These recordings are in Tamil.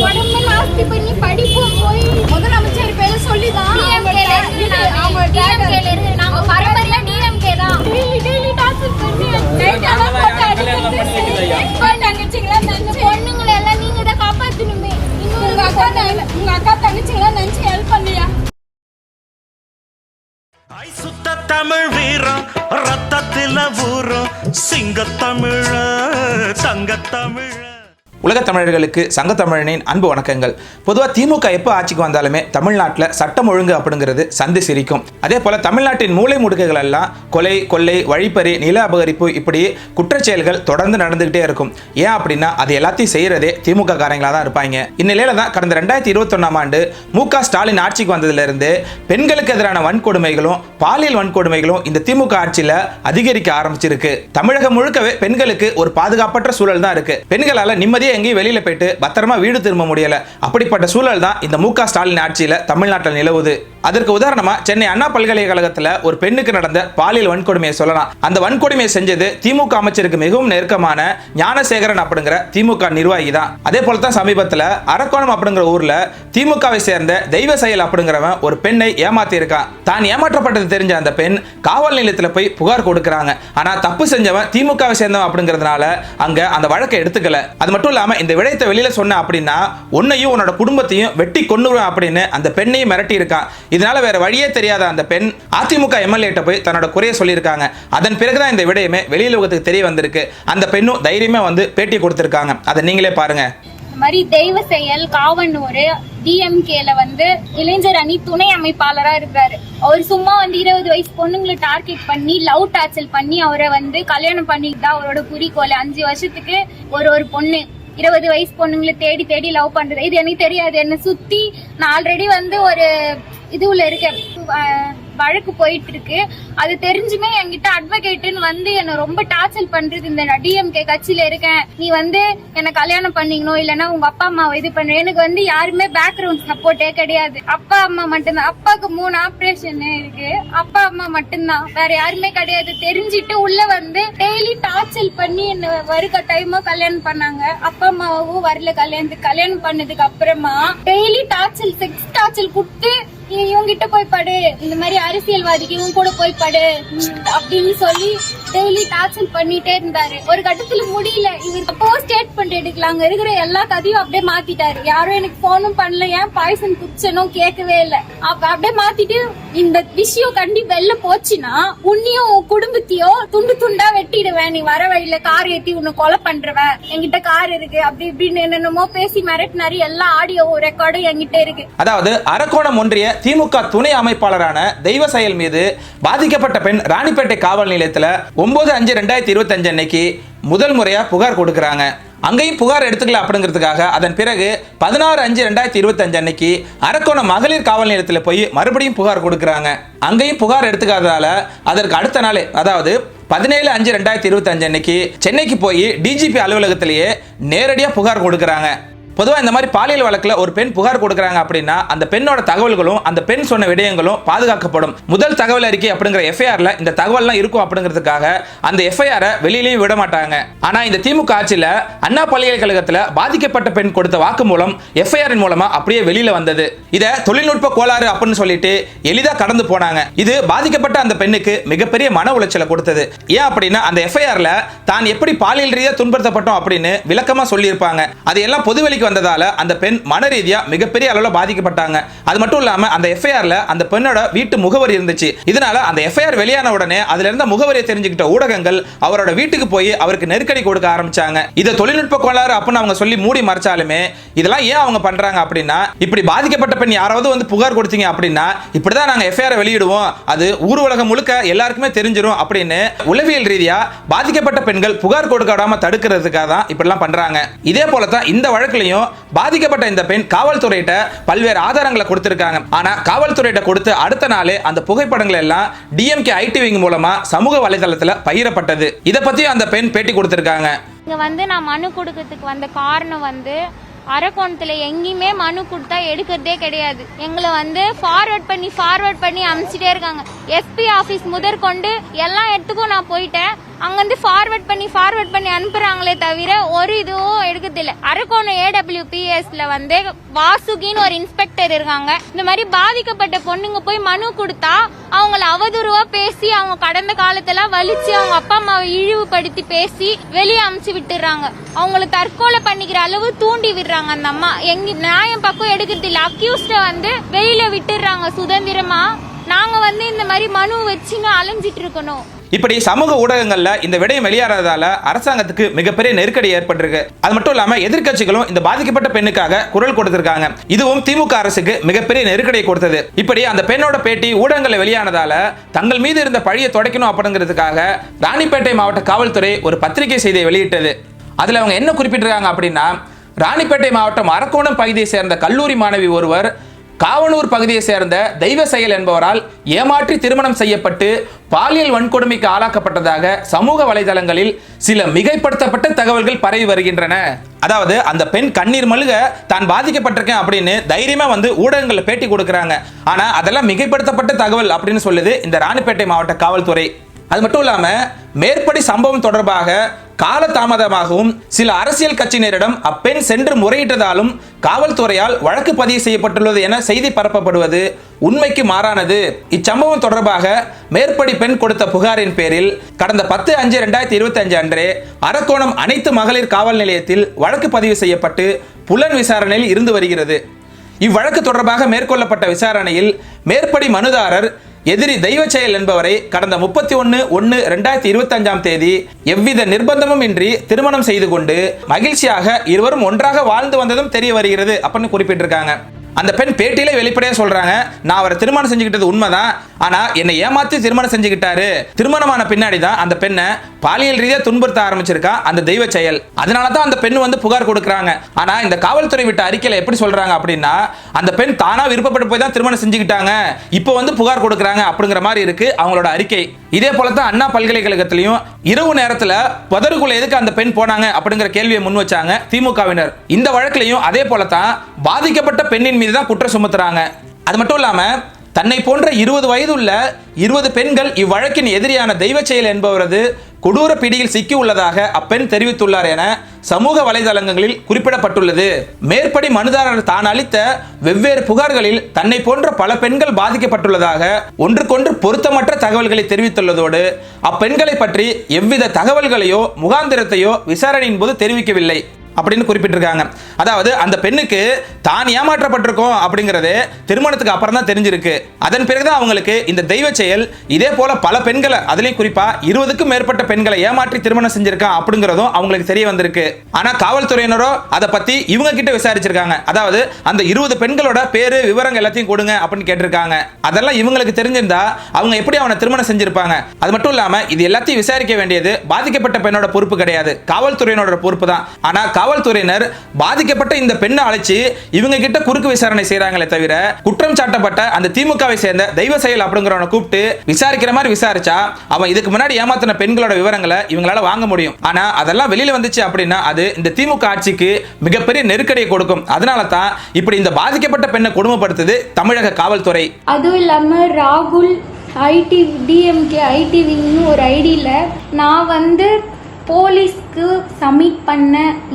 உடம்பு நாஸ்தி பண்ணி படிப்பும் போய் முதலமைச்சர் பேரை சொல்லிதான் DMK ல இருந்து நாங்க பரம்பரையா DMK தான். டெய்லி டார்ச்சர் பண்ணி நைட் எல்லாம் போட்டு அடிக்கிறது தங்கச்சிங்களா நினைச்சு பொண்ணுங்களை எல்லாம் நீங்க தான் காப்பாத்தணுமே. இன்னும் உங்க அக்கா தங்க- உங்க அக்கா தங்கச்சிங்களா நினைச்சு ஹெல்ப் பண்ணியா ஐ சுத்த தமிழ் வீரம் ரத்தத்தில ஊறும். சிங்கத்தமிழ தங்கத்தமிழ. உலகத் தமிழர்களுக்கு சங்கத்தமிழனின் அன்பு வணக்கங்கள். பொதுவாக திமுக எப்போ ஆட்சிக்கு வந்தாலுமே தமிழ்நாட்டில் சட்டம் ஒழுங்கு அப்படிங்கிறது சந்தி சிரிக்கும். அதே போல் தமிழ்நாட்டின் மூலை முடுக்குகள் எல்லாம் கொலை கொள்ளை வழிப்பறி நில அபகரிப்பு இப்படி குற்றச்செயல்கள் தொடர்ந்து நடந்துகிட்டே இருக்கும். ஏன் அப்படின்னா அது எல்லாத்தையும் செய்யறதே திமுக காரங்களாக தான் இருப்பாங்க. இந்நிலையில தான் கடந்த ரெண்டாயிரத்தி இருபத்தொன்னாம் ஆண்டு மு க ஸ்டாலின் ஆட்சிக்கு வந்ததிலிருந்து பெண்களுக்கு எதிரான வன்கொடுமைகளும் பாலியல் வன்கொடுமைகளும் இந்த திமுக ஆட்சியில் அதிகரிக்க ஆரம்பிச்சிருக்கு. தமிழகம் முழுக்கவே பெண்களுக்கு ஒரு பாதுகாப்பற்ற சூழல் தான் இருக்கு. பெண்களால் நிம்மதியா எங்கேயும் வெளியில போயிட்டு பத்திரமா வீடு திரும்ப முடியல. அப்படிப்பட்ட சூழல் தான் இந்த மு க ஸ்டாலின் ஆட்சியில் தமிழ்நாட்டில் நிலவுது. அதற்கு உதாரணமா சென்னை அண்ணா பல்கலைக்கழகத்தில் ஒரு பெண்ணுக்கு நடந்த பாலியல் வன்கொடுமையை சொல்லலாம். அந்த வன்கொடுமையை செஞ்சது திமுக அமைச்சருக்கு மிகவும் நெருக்கமான ஞானசேகரன் அப்படிங்கிற திமுக நிர்வாகி தான். அதே போல தான் சமீபத்தில் அரக்கோணம் அப்படிங்கிற ஊர்ல திமுகவை சேர்ந்த தெய்வ செயல் அப்படிங்கிறவன் ஒரு பெண்ணை ஏமாத்தி இருக்கான் தான் ஏமாற்றப்பட்டது தெரிஞ்ச அந்த பெண் காவல் நிலையத்தில் போய் புகார் கொடுக்குறாங்க. ஆனா தப்பு செஞ்சவன் திமுகவை சேர்ந்தவன் அப்படிங்கிறதுனால அங்க அந்த வழக்கை எடுத்துக்கல. அது மட்டும் இல்லாம இந்த விடயத்தை வெளியில சொன்ன அப்படின்னா உன்னையும் உன்னோட குடும்பத்தையும் வெட்டி கொண்டுருவேன் அப்படின்னு அந்த பெண்ணையும் மிரட்டி இருக்கான் இதனால வேற வழியே தெரியாத அந்த பெண் அதிமுக எம்எல்ஏட்ட போய் தன்னோட குறைய சொல்லியிருக்காங்க. அதன் பிறகுதான் இந்த விடயமே வெளியுலகத்துக்கு தெரிய வந்திருக்கு. அந்த பெண்ணும் தைரியமா வந்து பேட்டி கொடுத்திருக்காங்க. அதை நீங்களே பாருங்க. மாதிரி தெய்வ செயல் காவனூர் டிஎம்கேல வந்து இளைஞர் அணி துணை அமைப்பாளரா இருக்கிறாரு அவர் சும்மா வந்து இருபது வயசு பொண்ணுங்களை டார்கெட் பண்ணி லவ் டார்ச்சல் பண்ணி அவரை வந்து கல்யாணம் பண்ணிட்டு தான் அவரோட குறிக்கோள் அஞ்சு வருஷத்துக்கு ஒரு ஒரு பொண்ணு இருபது வயசு பொண்ணுங்களை தேடி தேடி லவ் பண்றது. இது எனக்கு தெரியாது. என்னை சுத்தி நான் ஆல்ரெடி வந்து ஒரு இதுல இருக்கேன். வழக்கு போயிட்டு இருக்கு அது தெரிஞ்சுமே என்கிட்ட அட்வொகேட்டுன்னு வந்து என்ன ரொம்ப டார்ச்சல் பண்றது. இந்த டிஎம்கே கட்சியில இருக்கேன். நீ வந்து என்ன கல்யாணம் பண்ணிக்கணும். இல்லைன்னா உங்க அப்பா அம்மாவை இது பண்ண. எனக்கு வந்து யாருமே பேக்ரவுண்ட் சப்போர்ட்டே கிடையாது. அப்பா அம்மா மட்டும்தான். அப்பாவுக்கு மூணு ஆப்ரேஷன் இருக்கு. அப்பா அம்மா மட்டும்தான். வேற யாருமே கிடையாது. தெரிஞ்சிட்டு உள்ள வந்து டெய்லி டார்ச்சல் பண்ணி என்ன வருக டைமோ கல்யாணம் பண்ணாங்க. அப்பா அம்மாவும் வரல கல்யாணத்துக்கு. கல்யாணம் பண்ணதுக்கு அப்புறமா டெய்லி டார்ச்சல் செக்ஸ் டார்ச்சல் கொடுத்து இவங்கிட்ட போய் படு. இந்த மாதிரி அரசியல்வாதிக்கு இவங்க கூட போய் படு. அப்படின்னு சொல்லி டெய்லி டார்ச்சல் பண்ணிட்டே இருந்தாரு. ஒரு கட்டத்துல முடியல. இவர் அப்போ ஸ்டேட்மெண்ட் எடுக்கல. அங்க இருக்கிற எல்லா கதையும் அப்படியே மாத்திட்டாரு. யாரும் எனக்கு போனும் பண்ணல. ஏன் பாய்சன் குச்சனும் கேட்கவே இல்ல. அப்ப அப்படியே மாத்திட்டு இந்த விஷயம் கண்டி வெளில போச்சுன்னா உன்னையும் உன் குடும்பத்தையும் துண்டு துண்டா வெட்டிடுவேன். நீ வர வழியில கார் ஏத்தி உன்னை கொலை பண்றவன் என்கிட்ட கார் இருக்கு. அப்படி இப்படின்னு என்னென்னமோ பேசி மிரட்டினாரு. எல்லா ஆடியோ ரெக்கார்டும் என்கிட்ட இருக்கு. அதாவது அரக்கோணம் ஒன்றிய திமுக துணை அமைப்பாளரான தெய்வ செயல் மீது பாதிக்கப்பட்ட பெண் ராணிப்பேட்டை காவல் நிலையத்துல ஒம்பது அஞ்சு ரெண்டாயிரத்தி இருபத்தஞ்சு அன்னைக்கு முதல் முறையாக புகார் கொடுக்குறாங்க. அங்கேயும் புகார் எடுத்துக்கலாம் அப்படிங்கிறதுக்காக அதன் பிறகு பதினாறு அஞ்சு ரெண்டாயிரத்தி இருபத்தஞ்சு அன்னைக்கு அரக்கோணம் மகளிர் காவல் நிலையத்தில் போய் மறுபடியும் புகார் கொடுக்குறாங்க. அங்கேயும் புகார் எடுத்துக்காததால அதற்கு அடுத்த நாள் அதாவது பதினேழு அஞ்சு ரெண்டாயிரத்தி இருபத்தஞ்சு அன்னைக்கு சென்னைக்கு போய் டிஜிபி அலுவலகத்திலேயே நேரடியாக புகார் கொடுக்குறாங்க. பொதுவாக இந்த மாதிரி பாலியல் வழக்கில் ஒரு பெண் புகார் கொடுக்குறாங்க அப்படின்னா அந்த பெண்ணோட தகவல்களும் அந்த பெண் சொன்ன விடயங்களும் பாதுகாக்கப்படும். முதல் தகவல் அறிக்கை அப்படிங்கிற எஃப்ஐஆர்ல இந்த தகவல்லாம் இருக்கும் அப்படிங்கிறதுக்காக அந்த எஃப்ஐஆரை வெளியிலையும் விட மாட்டாங்க. ஆனா இந்த திமுக ஆட்சியில் அண்ணா பல்கலைக்கழகத்தில் பாதிக்கப்பட்ட பெண் கொடுத்த வாக்கு மூலம் எஃப்ஐஆரின் மூலமா அப்படியே வெளியில வந்தது. இதை தொழில்நுட்ப கோளாறு அப்படின்னு சொல்லிட்டு எளிதாக கடந்து போனாங்க. இது பாதிக்கப்பட்ட அந்த பெண்ணுக்கு மிகப்பெரிய மன உளைச்சலை கொடுத்தது. ஏன் அப்படின்னா அந்த எஃப்ஐஆர்ல தான் எப்படி பாலியல் ரீதியாக துன்படுத்தப்பட்டோம் அப்படின்னு விளக்கமா சொல்லியிருப்பாங்க. அது எல்லாம் பொதுவெளிக்கு வந்ததால அந்த பெண் மன ரீதியா மிகப்பெரிய அளவில் பாதிக்கப்பட்டாங்க. அது மட்டும் இல்லாம அந்த எஃப்ஐஆர்ல அந்த பெண்ணோட வீட்டு முகவரி இருந்துச்சு. இதனால அந்த எஃப்ஐஆர் வெளியான உடனே அதுல இருந்த முகவரியை தெரிஞ்சுக்கிட்ட ஊடகங்கள் அவரோட வீட்டுக்கு போய் அவருக்கு நெருக்கடி கொடுக்க ஆரம்பிச்சாங்க. இதை தொழில்நுட்ப கோளாறு அப்படின்னு அவங்க சொல்லி மூடி மறைச்சாலுமே இதெல்லாம் ஏன் அவங்க பண்றாங்க அப்படின்னா இப்படி பாதிக்கப்பட்ட பெண் யாராவது வந்து புகார் கொடுத்தீங்க அப்படின்னா இப்படிதான் நாங்க எஃப்ஐஆர் வெளியிடுவோம். அது ஊர் உலகம் முழுக்க எல்லாருக்குமே தெரிஞ்சிடும் அப்படின்னு உளவியல் ரீதியா பாதிக்கப்பட்ட பெண்கள் புகார் கொடுக்க விடாம தடுக்கிறதுக்காக தான் இப்படிலாம் பண்றாங்க. இதே போல தான் இந்த வழக்குலையும் பாதிக்கப்பட்ட இந்த பெண் காவல்துறையிட்ட பல்வேறு ஆதாரங்களை கொடுத்திருக்காங்க. ஆனா காவல்துறையிட்ட கொடுத்து அடுத்த நாளே அந்த புகைப்படங்கள் எல்லாம் டிஎம்கே ஐடி விங் மூலமா சமூக வலைதளத்துல பகிரப்பட்டது. இதை பத்தியும் அந்த பெண் பேட்டி கொடுத்திருக்காங்க. இங்க வந்து நான் மனு கொடுக்கறதுக்கு வந்த காரணம் வந்து அரக்கோணத்துல எங்கேயுமே மனு கொடுத்தா எடுக்கிறதே கிடையாது. எங்களை வந்து ஃபார்வர்ட் பண்ணி ஃபார்வர்ட் பண்ணி அனுப்பிச்சிட்டே இருக்காங்க. எஸ்பி ஆபீஸ் முதற்கொண்டு எல்லா இடத்துக்கும் நான் போயிட்டேன். அங்கேருந்து ஃபார்வர்ட் பண்ணி ஃபார்வர்ட் பண்ணி அனுப்புறாங்களே தவிர ஒரு இதுவும் எடுக்கிறதில்ல அரக்கோணம் ஏடபிள்யூபிஎஸ்ல வந்து வாசுகின்னு ஒரு இன்ஸ்பெக்டர் இருக்காங்க. இந்த மாதிரி பாதிக்கப்பட்ட பொண்ணுங்க போய் மனு கொடுத்தா அவங்கள அவதூறுவா பேசி அவங்க கடந்த காலத்தெல்லாம் வலிச்சு அவங்க அப்பா அம்மாவை இழிவுபடுத்தி பேசி வெளியே அமுச்சு விட்டுறாங்க அவங்கள தற்கொலை பண்ணிக்கிற அளவு தூண்டி விடுறாங்க அந்த அம்மா. எங்க நியாயம் பக்கம் எடுக்கிறது இல்ல. அக்யூஸ்ட வந்து வெளியில விட்டுறாங்க சுதந்திரமா. நாங்க வந்து இந்த மாதிரி மனு வச்சுன்னு அலைஞ்சிட்டு இருக்கணும். இப்படி சமூக ஊடகங்கள்ல இந்த விடயம் வெளியாகிறதால அரசாங்கத்துக்கு மிகப்பெரிய நெருக்கடி ஏற்பட்டிருக்கு. அது மட்டும் இல்லாம எதிர்க்கட்சிகளும் இந்த பாதிக்கப்பட்ட பெண்ணுக்காக குரல் கொடுத்திருக்காங்க. இதுவும் திமுக அரசுக்கு மிகப்பெரிய நெருக்கடியை கொடுத்தது. இப்படி அந்த பெண்ணோட பேட்டி ஊடகங்களில் வெளியானதால தங்கள் மீது இருந்த பழியை தொடக்கணும் அப்படிங்கிறதுக்காக ராணிப்பேட்டை மாவட்ட காவல்துறை ஒரு பத்திரிகை செய்தியை வெளியிட்டது. அதுல அவங்க என்ன குறிப்பிட்டிருக்காங்க அப்படின்னா ராணிப்பேட்டை மாவட்டம் அரக்கோணம் பகுதியை சேர்ந்த கல்லூரி மாணவி ஒருவர் காவனூர் பகுதியை சேர்ந்த தெய்வ செயல் என்பவரால் ஏமாற்றி திருமணம் செய்யப்பட்டு பாலியல் வன்கொடுமைக்கு ஆளாக்கப்பட்டதாக சமூக வலைதளங்களில் சில மிகைப்படுத்தப்பட்ட தகவல்கள் பரவி வருகின்றன. அதாவது அந்த பெண் கண்ணீர் மழுக தான் பாதிக்கப்பட்டிருக்கேன் அப்படின்னு தைரியமா வந்து ஊடகங்களில் பேட்டி கொடுக்குறாங்க. ஆனா அதெல்லாம் மிகைப்படுத்தப்பட்ட தகவல் அப்படின்னு சொல்லுது இந்த ராணிப்பேட்டை மாவட்ட காவல்துறை. அது மட்டும் இல்லாம மேற்படி சம்பவம் தொடர்பாக காலதாமதமாகவும் சில அரசியல் கட்சியினரிடம் அப்பெண் சென்று முறையிட்டதாலும் காவல்துறையால் வழக்கு பதிவு செய்யப்பட்டுள்ளது என செய்தி பரப்பப்படுவது உண்மைக்கு மாறானது. இச்சம்பவம் தொடர்பாக மேற்படி பெண் கொடுத்த புகாரின் பேரில் கடந்த பத்து அஞ்சு ரெண்டாயிரத்தி இருபத்தி அஞ்சு அன்றே அரக்கோணம் அனைத்து மகளிர் காவல் நிலையத்தில் வழக்கு பதிவு செய்யப்பட்டு புலன் விசாரணையில் இருந்து வருகிறது. இவ்வழக்கு தொடர்பாக மேற்கொள்ளப்பட்ட விசாரணையில் மேற்படி மனுதாரர் எதிரி தெய்வ செயல் என்பவரை கடந்த முப்பத்தி ஒன்று ஒன்று ரெண்டாயிரத்தி இருபத்தஞ்சாம் தேதி எவ்வித நிர்பந்தமும் இன்றி திருமணம் செய்து கொண்டு மகிழ்ச்சியாக இருவரும் ஒன்றாக வாழ்ந்து வந்ததும் தெரிய வருகிறது அப்படின்னு குறிப்பிட்டிருக்காங்க. அந்த பெண் பேட்டியிலே வெளிப்படையா சொல்றாங்க நான் அவரை திருமணம் செஞ்சுக்கிட்டது உண்மைதான். ஆனா என்னை ஏமாத்தி திருமணம் செஞ்சுக்கிட்டாரு. திருமணமான பின்னாடி தான் அந்த பெண்ணை பாலியல் ரீதியா துன்புறுத்த ஆரம்பிச்சிருக்கா அந்த தெய்வ செயல். அதனால தான் அந்த பெண் வந்து புகார் கொடுக்குறாங்க. ஆனா இந்த காவல்துறை விட்ட அறிக்கையில எப்படி சொல்றாங்க அப்படின்னா அந்த பெண் தானா விருப்பப்பட்டு போய் தான் திருமணம் செஞ்சுக்கிட்டாங்க. இப்போ வந்து புகார் கொடுக்குறாங்க அப்படிங்கிற மாதிரி இருக்கு அவங்களோட அறிக்கை. இதே போல தான் அண்ணா பல்கலைக்கழகத்திலையும் இரவு நேரத்துல புதருக்குள்ள எதுக்கு அந்த பெண் போனாங்க அப்படிங்கிற கேள்வியை முன் வச்சாங்க திமுகவினர். இந்த வழக்கிலையும் அதே போல தான் பாதிக்கப்பட்ட பெண்ணின் மீது தான் குற்றம் சுமத்துறாங்க. அது மட்டும் இல்லாம தன்னை போன்ற இருபது வயதுள்ள இருபது பெண்கள் இவ்வழக்கின் எதிரியான தெய்வ செயல் என்பவரது கொடூர பிடியில் சிக்கி உள்ளதாக அப்பெண் தெரிவித்துள்ளார் என சமூக வலைதளங்களில் குறிப்பிடப்பட்டுள்ளது. மேற்படி மனுதாரர் தான் அளித்த வெவ்வேறு புகார்களில் தன்னை போன்ற பல பெண்கள் பாதிக்கப்பட்டுள்ளதாக ஒன்றுக்கொன்று பொருத்தமற்ற தகவல்களை தெரிவித்துள்ளதோடு அப்பெண்களை பற்றி எவ்வித தகவல்களையோ முகாந்திரத்தையோ விசாரணையின் போது தெரிவிக்கவில்லை. அப்படின்னு குறிப்பிட்டிருக்காங்க. அதாவது அந்த பெண்ணுக்கு தான் ஏமாற்றப்பட்டிருக்கோம் அப்படிங்கிறது திருமணத்துக்கு அப்புறம் தான் தெரிஞ்சிருக்கு. அதன் பிறகுதான் அவங்களுக்கு இந்த தெய்வ செயல் இதே போல பல பெண்களை அதுலேயும் குறிப்பா இருபதுக்கும் மேற்பட்ட பெண்களை ஏமாற்றி திருமணம் செஞ்சிருக்கான் அப்படிங்கிறதும் அவங்களுக்கு தெரிய வந்திருக்கு. ஆனா காவல்துறையினரோ அதை பத்தி இவங்க கிட்ட விசாரிச்சிருக்காங்க. அதாவது அந்த இருபது பெண்களோட பேரு விவரங்கள் எல்லாத்தையும் கொடுங்க அப்படின்னு கேட்டிருக்காங்க. அதெல்லாம் இவங்களுக்கு தெரிஞ்சிருந்தா அவங்க எப்படி அவனை திருமணம் செஞ்சிருப்பாங்க? அது மட்டும் இல்லாம இது எல்லாத்தையும் விசாரிக்க வேண்டியது பாதிக்கப்பட்ட பெண்ணோட பொறுப்பு கிடையாது. காவல்துறையினோட பொறுப்பு தான். ஆனா காவல்துறையினர் பாதிக்கப்பட்ட இந்த பெண்ணை அழைச்சு இவங்க கிட்ட குறுக்கு விசாரணை செய்யறாங்களே தவிர குற்றம் சாட்டப்பட்ட அந்த திமுகவை சேர்ந்த தெய்வ செயல் அப்படிங்கிறவனை கூப்பிட்டு விசாரிக்கிற மாதிரி விசாரிச்சா அவன் இதுக்கு முன்னாடி ஏமாத்தின பெண்களோட விவரங்களை இவங்களால வாங்க முடியும். ஆனா அதெல்லாம் வெளியில வந்துச்சு அப்படின்னா அது இந்த திமுக ஆட்சிக்கு மிகப்பெரிய நெருக்கடியை கொடுக்கும். அதனால தான் இப்படி இந்த பாதிக்கப்பட்ட பெண்ணை கொடுமைப்படுத்துது தமிழக காவல்துறை. அதுவும் இல்லாம ராகுல் ஐடி டிஎம்கே ஐடி விங்னு ஒரு ஐடியில் நான் வந்து போலீஸ்க்கு சப்மிட் பண்ண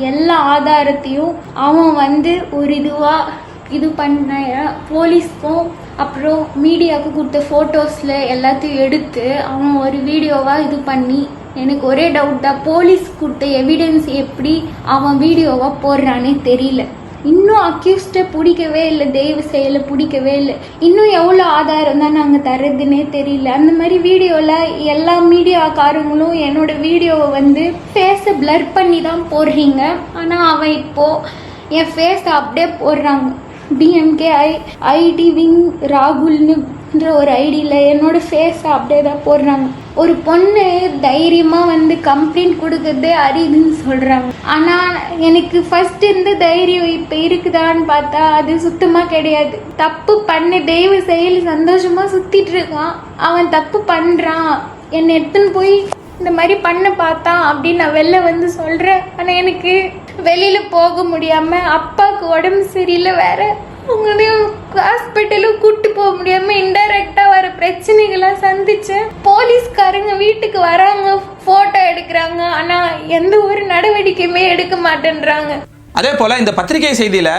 எல்லா ஆதாரத்தையும் அவன் வந்து ஒரு இதுவாக இது பண்ண போலீஸ்க்கும் அப்புறம் மீடியாவுக்கு கொடுத்த ஃபோட்டோஸில் எல்லாத்தையும் எடுத்து அவன் ஒரு வீடியோவாக இது பண்ணி எனக்கு ஒரே டவுட் தான் போலீஸ் கொடுத்த எவிடன்ஸ் எப்படி அவன் வீடியோவாக போடுறானே தெரியல. இன்னும் அக்யூஸ்டை பிடிக்கவே இல்லை தெய்வ செயலை பிடிக்கவே இல்லை. இன்னும் எவ்வளோ ஆதாரம் தான் நாங்கள் தர்றதுன்னே தெரியல. அந்த மாதிரி வீடியோவில் எல்லா மீடியாக்காரங்களும் என்னோட வீடியோவை வந்து ஃபேஸை பிளர் பண்ணி தான் போடுறீங்க. ஆனால் அவன் இப்போது என் ஃபேஸை அப்படியே போடுறாங்க. டிஎம்கே ஐ ஐடி விங் என்ற ஒரு ஐடியில் என்னோடய ஃபேஸை அப்படியே தான் போடுறாங்க. ஒரு பொண்ணு தைரியமாக வந்து கம்ப்ளைண்ட் கொடுக்கறதே அரிதுன்னு சொல்கிறாங்க ஆனால் எனக்கு ஃபஸ்ட் இருந்த தைரியம் இப்போ இருக்குதான்னு பார்த்தா அது சுத்தமாக கிடையாது. தப்பு பண்ண தெய்வ செயல் சந்தோஷமாக சுற்றிட்டு இருக்கான். அவன் தப்பு பண்ணுறான் என்னை எடுத்துன்னு போய் இந்த மாதிரி பண்ண பார்த்தான் அப்படின்னு நான் வெளில வந்து சொல்கிறேன் ஆனால் எனக்கு வெளியில் போக முடியாமல் அப்பாவுக்கு உடம்பு சரியில்லை வேற. அவங்களையும் ஹாஸ்பிட்டலும் கூட்டு போக முடியாம இன்டைரக்டா வர பிரச்சனைகள்லாம் சந்திச்சேன் போலீஸ்காரங்க வீட்டுக்கு வராங்க போட்டோ எடுக்கிறாங்க. ஆனா எந்த ஒரு நடவடிக்கையுமே எடுக்க மாட்டேன்றாங்க. அதே போல இந்த பத்திரிகை செய்தியில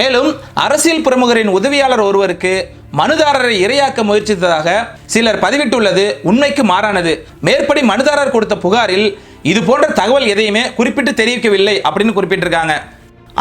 மேலும் அரசியல் பிரமுகரின் உதவியாளர் ஒருவருக்கு மனுதாரரை இரையாக்க முயற்சித்ததாக சிலர் பதிவிட்டுள்ளது உண்மைக்கு மாறானது. மேற்படி மனுதாரர் கொடுத்த புகாரில் இது போன்ற தகவல் எதையுமே குறிப்பிட்டு தெரிவிக்கவில்லை அப்படின்னு குறிப்பிட்டிருக்காங்க.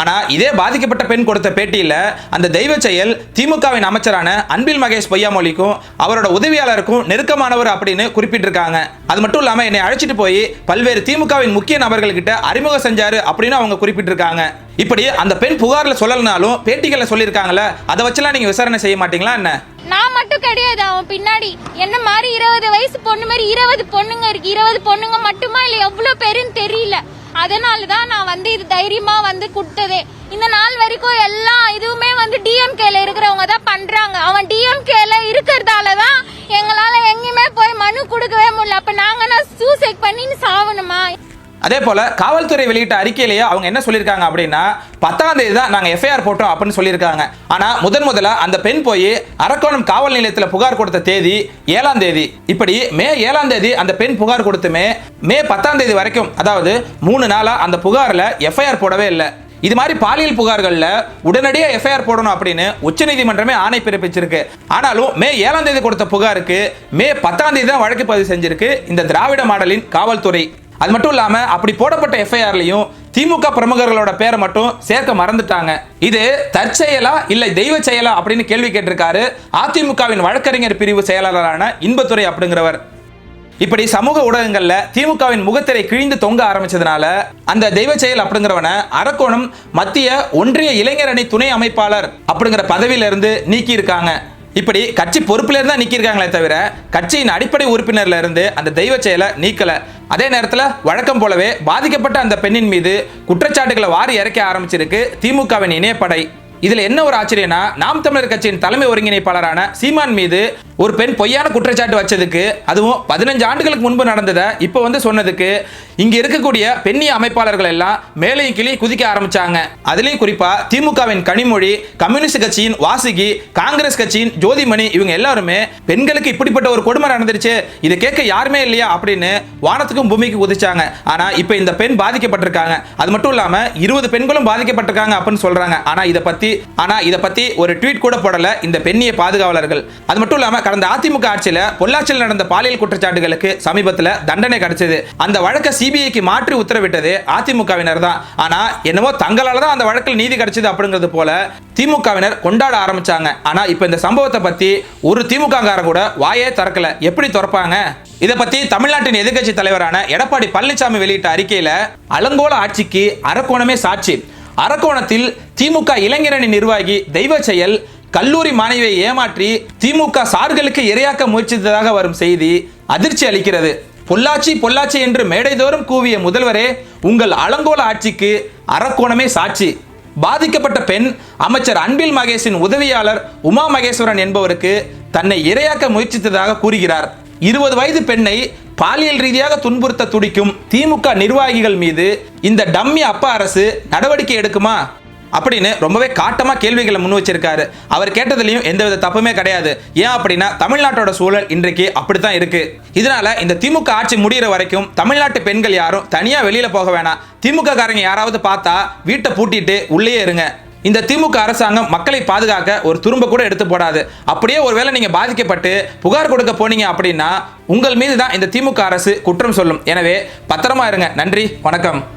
ஆனா இதே பாதிக்கப்பட்ட பெண் கொடுத்த பேட்டியில அந்த தெய்வ செயல் திமுகவின் அமைச்சரான அன்பில் மகேஷ் பொய்யாமொழிக்கும் அவரோட உதவியாளருக்கும் நெருக்கமானவர் அப்படின்னு குறிப்பிட்டிருக்காங்க. அது மட்டும் இல்லாம என்னை அழைச்சிட்டு போய் பல்வேறு திமுகவின் முக்கிய நபர்கள்கிட்ட அறிமுகம் செஞ்சாரு அப்படின்னு அவங்க குறிப்பிட்டிருக்காங்க. இப்படி அந்த பெண் புகார்ல சொல்லலனாலும் பேட்டிகளில் சொல்லியிருக்காங்கல்ல அதை வச்செல்லாம் நீங்க விசாரணை செய்ய மாட்டீங்களா என்ன? நான் மட்டும் கிடையாது அவன் பின்னாடி. என்ன மாதிரி இருபது வயசு பொண்ணு மாதிரி இருபது பொண்ணுங்க இருக்கு. இருபது பொண்ணுங்க மட்டுமா இல்ல எவ்வளவு பேருன்னு தெரியல. அதனால தான் நான் வந்து இது தைரியமா வந்து கொடுத்ததே இந்த நாள் வரைக்கும் எல்லா இதுவுமே வந்து டிஎம்கேல இருக்கிறவங்க தான் பண்றாங்க. அவன் டிஎம்கேல இருக்கிறதால தான் எங்களால எங்கேயுமே போய் மனு கொடுக்கவே முடியல. அப்ப நாங்க நான் சூசைட் பண்ணி சாவணுமா? அதே போல காவல்துறை வெளியிட்ட அறிக்கையிலேயே அவங்க என்ன சொல்லியிருக்காங்க அப்படின்னா பத்தாம் தேதி தான் நாங்கள் எஃப்ஐஆர் போட்டோம் அப்படின்னு சொல்லியிருக்காங்க. ஆனால் முதன் முதல்ல அந்த பெண் போய் அரக்கோணம் காவல் நிலையத்தில் புகார் கொடுத்த தேதி ஏழாம் தேதி. இப்படி மே ஏழாம் தேதி அந்த பெண் புகார் கொடுத்துமே மே பத்தாம் தேதி வரைக்கும் அதாவது மூணு நாளாக அந்த புகாரில் எஃப்ஐஆர் போடவே இல்லை. இது மாதிரி பாலியல் புகார்களில் உடனடியாக எஃப்ஐஆர் போடணும் அப்படின்னு உச்சநீதிமன்றமே ஆணை பிறப்பிச்சிருக்கு. ஆனாலும் மே ஏழாம் தேதி கொடுத்த புகாருக்கு மே பத்தாம் தேதி தான் வழக்கு பதிவு செஞ்சிருக்கு இந்த திராவிட மாடலின் காவல்துறை. அது மட்டும் இல்லாமல் அப்படி போடப்பட்ட எஃப்ஐஆர்லையும் திமுக பிரமுகர்களோட பேரை மட்டும் சேர்க்க மறந்துட்டாங்க. இது தற்செயலா இல்லை தெய்வ செயலா அப்படின்னு கேள்வி கேட்டிருக்காரு. அதிமுகவின் வழக்கறிஞர் பிரிவு செயலாளரான இன்பத்துறை அப்படிங்கிறவர். இப்படி சமூக ஊடகங்கள்ல திமுகவின் முகத்திரை கிழிந்து தொங்க ஆரம்பிச்சதுனால அந்த தெய்வ செயல் அப்படிங்கிறவன அரக்கோணம் மத்திய ஒன்றிய இளைஞர் அணி துணை அமைப்பாளர் அப்படிங்கிற பதவியில இருந்து நீக்கி இருக்காங்க இப்படி கட்சி பொறுப்புல இருந்தா நிற்கிருக்காங்களே தவிர கட்சியின் அடிப்படை உறுப்பினர்ல இருந்து அந்த தெய்வ செயலை நீக்கல. அதே நேரத்தில் வழக்கம் போலவே பாதிக்கப்பட்ட அந்த பெண்ணின் மீது குற்றச்சாட்டுகளை வாரி இறக்க ஆரம்பிச்சிருக்கு திமுகவின் இணையப்படை. இதுல என்ன ஒரு ஆச்சரியம்னா நாம் தமிழர் கட்சியின் தலைமை ஒருங்கிணைப்பாளரான சீமான் மீது ஒரு பெண் பொய்யான குற்றச்சாட்டு வச்சதுக்கு அதுவும் பதினஞ்சு ஆண்டுகளுக்கு முன்பு நடந்ததை இப்போ வந்து சொன்னதுக்கு இங்க இருக்கக்கூடிய பெண்ணிய அமைப்பாளர்கள் எல்லாம் மேலையும் கிளி குதிக்க ஆரம்பிச்சாங்க. அதுலேயும் குறிப்பா திமுகவின் கனிமொழி கம்யூனிஸ்ட் கட்சியின் வாசுகி காங்கிரஸ் கட்சியின் ஜோதிமணி இவங்க எல்லாருமே பெண்களுக்கு இப்படிப்பட்ட ஒரு கொடுமை நடந்துருச்சு இதை கேட்க யாருமே இல்லையா அப்படின்னு வானத்துக்கும் பூமிக்கு குதிச்சாங்க. ஆனா இப்போ இந்த பெண் பாதிக்கப்பட்டிருக்காங்க. அது மட்டும் இல்லாம இருபது பெண்களும் பாதிக்கப்பட்டிருக்காங்க அப்படின்னு சொல்றாங்க. ஆனா இதை பத்தி ஆனா இதை பத்தி ஒரு ட்வீட் கூட போடல இந்த பெண்ணிய பாதுகாவலர்கள். அது மட்டும் இல்லாம கடந்த அதிமுக ஆட்சியில பொள்ளாச்சியில் நடந்த பாலியல் குற்றச்சாட்டுகளுக்கு சமீபத்துல தண்டனை கிடைச்சது. அந்த வழக்கை சிபிஐக்கு மாற்றி உத்தரவிட்டது அதிமுகவினர் தான். ஆனா என்னவோ தங்களால தான் அந்த வழக்கில் நீதி கிடைச்சது அப்படிங்கிறது போல திமுகவினர் கொண்டாட ஆரம்பிச்சாங்க. ஆனா இப்ப இந்த சம்பவத்தை பத்தி ஒரு திமுகங்காரன் கூட வாயே திறக்கல. எப்படி திறப்பாங்க? இதை பத்தி தமிழ்நாட்டின் எதிர்க்கட்சி தலைவரான எடப்பாடி பழனிசாமி வெளியிட்ட அறிக்கையில அலங்கோல ஆட்சிக்கு அரக்கோணமே சாட்சி. அரக்கோணத்தில் திமுக இளைஞரணி நிர்வாகி தெய்வ செயல் கல்லூரி மாணவியை ஏமாற்றி திமுக சார்களுக்கு இரையாக்க முயற்சித்ததாக வரும் செய்தி அதிர்ச்சி அளிக்கிறது. பொள்ளாச்சி பொள்ளாச்சி என்று மேடைதோறும் கூவிய முதல்வரே உங்கள் அலங்கோல ஆட்சிக்கு அரக்கோணமே சாட்சி. பாதிக்கப்பட்ட பெண் அமைச்சர் அன்பில் மகேஷின் உதவியாளர் உமா மகேஸ்வரன் என்பவருக்கு தன்னை இரையாக்க முயற்சித்ததாக கூறுகிறார். இருபது வயது பெண்ணை பாலியல் ரீதியாக துன்புறுத்த துடிக்கும் திமுக நிர்வாகிகள் மீது இந்த டம்மி அப்பா அரசு நடவடிக்கை எடுக்குமா? அப்படின்னு ரொம்பவே காட்டமாக கேள்விகளை முன் வச்சிருக்காரு. அவர் கேட்டதுலயும் எந்தவித தப்புமே கிடையாது. ஏன் அப்படின்னா தமிழ்நாட்டோட சூழல் இன்றைக்கு அப்படித்தான் இருக்கு. இதனால இந்த திமுக ஆட்சி முடியிற வரைக்கும் தமிழ்நாட்டு பெண்கள் யாரும் தனியாக வெளியில் போக வேணாம். திமுக காரங்க யாராவது பார்த்தா வீட்டை பூட்டிட்டு உள்ளே இருங்க. இந்த திமுக அரசாங்கம் மக்களை பாதுகாக்க ஒரு துரும்ப கூட எடுத்து போடாது. அப்படியே ஒருவேளை நீங்க பாதிக்கப்பட்டு புகார் கொடுக்க போனீங்க அப்படின்னா உங்கள் மீது தான் இந்த திமுக அரசு குற்றம் சொல்லும். எனவே பத்திரமா இருங்க. நன்றி வணக்கம்.